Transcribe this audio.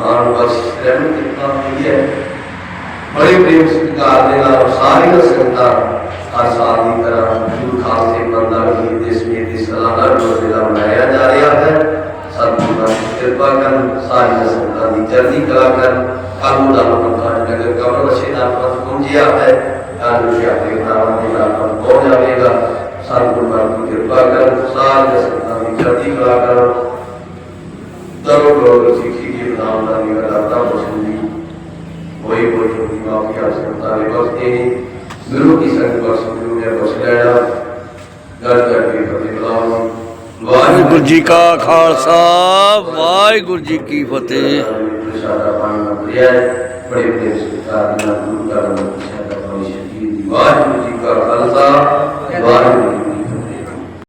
और बस प्रेम कितना मिली है। बड़े प्रेम स्वीकार देना और सारी का सत्कार हर साल की तरह गुरु खालसे पंदा की देश में दी सलाना सालाना जिला मनाया जा रहा है। सतगुरु का कृपा कर सारी का सत्कार की चढ़ती कला कर कानून का पंथा नगर कमर बसे का पंथ पूंजिया है। कानून के अपने नाम के नाम पहुँच जाएगा सतगुरु की कृपा कर सारी का सत्कार की चढ़ती कला कर ਨਾਮ ਦਾ ਨਿਗਰਾਤਾ ਬਸੂਦੀ कोई कोई छोटी माफी आ सकता है बख्ते नहीं गुरु की संग बख्श गुरु ने बख्श लेना घर घर के फतेह बुलाओ ਵਾਹਿਗੁਰੂ ਜੀ ਕਾ ਖਾਲਸਾ ਵਾਹਿਗੁਰੂ ਜੀ ਕੀ ਫਤਿਹ प्रसादा पाना बढ़िया है बड़े बड़े सरकार ना गुरु का नाम प्रसादा पानी शकीर दी